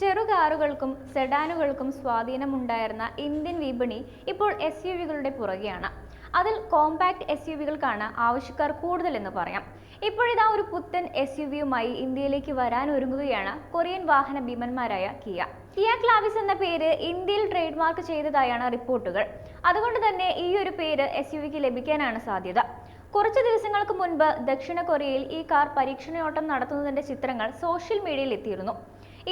ചെറു കാറുകൾക്കും സെഡാനുകൾക്കും സ്വാധീനമുണ്ടായിരുന്ന ഇന്ത്യൻ വിപണി ഇപ്പോൾ എസ് യു വികളുടെ പുറകെയാണ്. അതിൽ കോമ്പാക്ട് എസ് യു വികൾക്കാണ് ആവശ്യക്കാർ കൂടുതലെന്ന് പറയാം. ഇപ്പോഴിതാ ഒരു പുത്തൻ എസ് യു വിയുമായി ഇന്ത്യയിലേക്ക് വരാൻ ഒരുങ്ങുകയാണ് കൊറിയൻ വാഹന ഭീമന്മാരായ കിയ. കിയ ക്ലാവിസ് എന്ന പേര് ഇന്ത്യയിൽ ട്രേഡ് മാർക്ക് ചെയ്തതായാണ് റിപ്പോർട്ടുകൾ. അതുകൊണ്ട് തന്നെ ഈ ഒരു പേര് എസ് യു വിക്ക് ലഭിക്കാനാണ് സാധ്യത. കുറച്ച് ദിവസങ്ങൾക്ക് മുൻപ് ദക്ഷിണ കൊറിയയിൽ ഈ കാർ പരീക്ഷണയോട്ടം നടത്തുന്നതിന്റെ ചിത്രങ്ങൾ സോഷ്യൽ മീഡിയയിൽ എത്തിയിരുന്നു.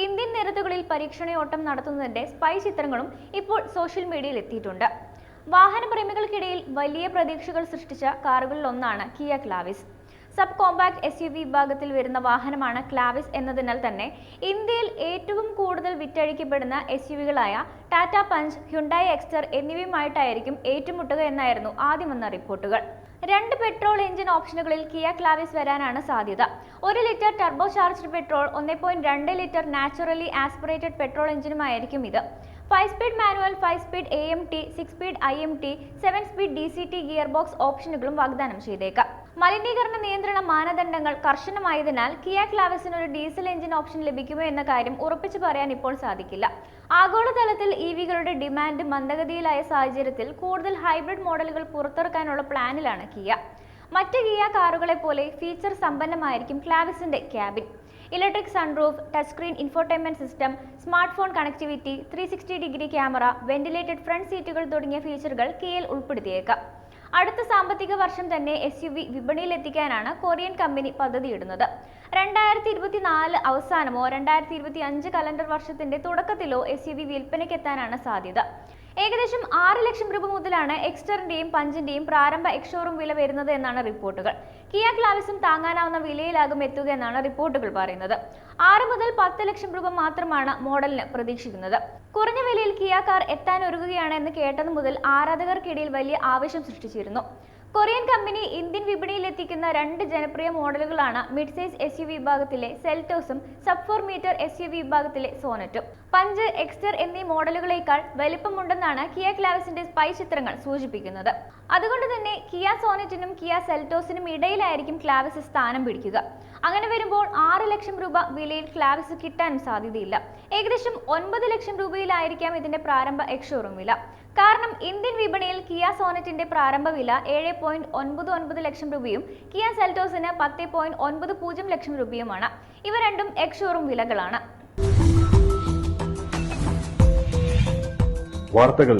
ഇന്ത്യൻ നിരത്തുകളിൽ പരീക്ഷണയോട്ടം നടത്തുന്നതിന്റെ സ്പൈ ചിത്രങ്ങളും ഇപ്പോൾ സോഷ്യൽ മീഡിയയിൽ എത്തിയിട്ടുണ്ട്. വാഹനപ്രേമികൾക്കിടയിൽ വലിയ പ്രതീക്ഷകൾ സൃഷ്ടിച്ച കാറുകളിൽ ഒന്നാണ് Kia Clavis. Sub compact S U V വിഭാഗത്തിൽ വരുന്ന വാഹനമാണ് ക്ലാവിസ് എന്നതിനാൽ തന്നെ ഇന്ത്യയിൽ ഏറ്റവും വിറ്റഴിക്കപ്പെടുന്ന എസ് യു വികളായ ടാറ്റ പഞ്ച് ഹ്യുണ്ടായി എക്സ്റ്റർ എന്നിവയുമായിട്ടായിരിക്കും ഏറ്റുമുട്ടുക എന്നായിരുന്നു ആദ്യം വന്ന റിപ്പോർട്ടുകൾ. രണ്ട് പെട്രോൾ എഞ്ചിൻ ഓപ്ഷനുകളിൽ കിയ ക്ലാവിസ് വരാനാണ് സാധ്യത. ഒരു ലിറ്റർ ടർബോ ചാർജ്ഡ് പെട്രോൾ ഒന്ന് ലിറ്റർ നാച്ചുറലി ആസ്പിറേറ്റഡ് പെട്രോൾ എഞ്ചിനുമായിരിക്കും ഇത്. Five speed manual five speed A M T six speed I M T seven speed D C T gear box ഓപ്ഷനുകളും വാഗ്ദാനം ചെയ്തേക്കാം. മലിനീകരണ നിയന്ത്രണ മാനദണ്ഡങ്ങൾ കർശനമായതിനാൽ കിയ ക്ലാവസിന് ഒരു ഡീസൽ എഞ്ചിൻ ഓപ്ഷൻ ലഭിക്കുമോ എന്ന കാര്യം ഉറപ്പിച്ചു പറയാൻ ഇപ്പോൾ സാധിക്കില്ല. ആഗോളതലത്തിൽ ഇ വികളുടെ ഡിമാൻഡ് മന്ദഗതിയിലായ സാഹചര്യത്തിൽ കൂടുതൽ ഹൈബ്രിഡ് മോഡലുകൾ പുറത്തിറക്കാനുള്ള പ്ലാനിലാണ് കിയ. മറ്റ് കിയ കാറുകളെ പോലെ ഫീച്ചർ സമ്പന്നമായിരിക്കും ക്ലാവിസിന്റെ cabin. Electric sunroof touch screen infotainment system smart phone connectivity three sixty degree camera ventilated front സീറ്റുകൾ തുടങ്ങിയ ഫീച്ചറുകൾ കിയയിൽ ഉൾപ്പെടുത്തിയേക്കാം. അടുത്ത സാമ്പത്തിക വർഷം തന്നെ എസ് യു വി വിപണിയിലെത്തിക്കാനാണ് കൊറിയൻ കമ്പനി പദ്ധതിയിടുന്നത്. രണ്ടായിരത്തി ഇരുപത്തിനാല് അവസാനമോ രണ്ടായിരത്തി ഇരുപത്തി അഞ്ച് കലണ്ടർ വർഷത്തിന്റെ തുടക്കത്തിലോ എസ് യു വി വിൽപ്പനയ്ക്കെത്താനാണ് സാധ്യത. ഏകദേശം ആറ് ലക്ഷം രൂപ മുതലാണ് എക്സ്റ്ററിന്റെയും പഞ്ചിന്റെയും പ്രാരംഭ എക്സോറും വില വരുന്നത് എന്നാണ് റിപ്പോർട്ടുകൾ. കിയ ക്ലാവിസും താങ്ങാനാവുന്ന വിലയിലാകും എത്തുക എന്നാണ് റിപ്പോർട്ടുകൾ പറയുന്നത്. ആറ് മുതൽ പത്ത് ലക്ഷം രൂപ മാത്രമാണ് മോഡലിന് പ്രതീക്ഷിക്കുന്നത്. കുറഞ്ഞ വിലയിൽ കിയ കാർ എത്താൻ ഒരുങ്ങുകയാണ് എന്ന് കേട്ടത് മുതൽ ആരാധകർക്കിടയിൽ വലിയ ആവേശം സൃഷ്ടിച്ചിരുന്നു. കൊറിയൻ കമ്പനി ഇന്ത്യൻ വിപണിയിൽ എത്തിക്കുന്ന രണ്ട് ജനപ്രിയ മോഡലുകളാണ് മിഡ് സൈസ് എസ് യു വിഭാഗത്തിലെ സെൽറ്റോസും sub four metre S U വിഭാഗത്തിലെ സോനറ്റും പഞ്ച് എക്സ്റ്റർ എന്നീ മോഡലുകളേക്കാൾ വലിപ്പമുണ്ടെന്നാണ് കിയ ക്ലാവസിന്റെ സ്പൈ ചിത്രങ്ങൾ സൂചിപ്പിക്കുന്നത്. അതുകൊണ്ട് തന്നെ കിയ സോനറ്റിനും കിയ സെൽറ്റോസിനും ഇടയിലായിരിക്കും ക്ലാവിസ് സ്ഥാനം പിടിക്കുക. അങ്ങനെ വരുമ്പോൾ ആറ് ലക്ഷം രൂപ വിലയിൽ ക്ലാവിസ് കിട്ടാനും സാധ്യതയില്ല. ഏകദേശം ഒൻപത് ലക്ഷം രൂപയിലായിരിക്കാം ഇതിന്റെ പ്രാരംഭ എക്ഷോറും വില. കാരണം ഇന്ത്യൻ വിപണിയിൽ കിയ സോനറ്റിന്റെ പ്രാരംഭ വില ഏഴ് പോയിന്റ് ഒൻപത് ഒൻപത് ലക്ഷം രൂപയും കിയ സെൽറ്റോസിന് പത്ത് പോയിന്റ് ഒൻപത് പൂജ്യം ലക്ഷം രൂപയുമാണ്. ഇവ രണ്ടും എക്ഷോറും വിലകളാണ്. വാർത്തകൾ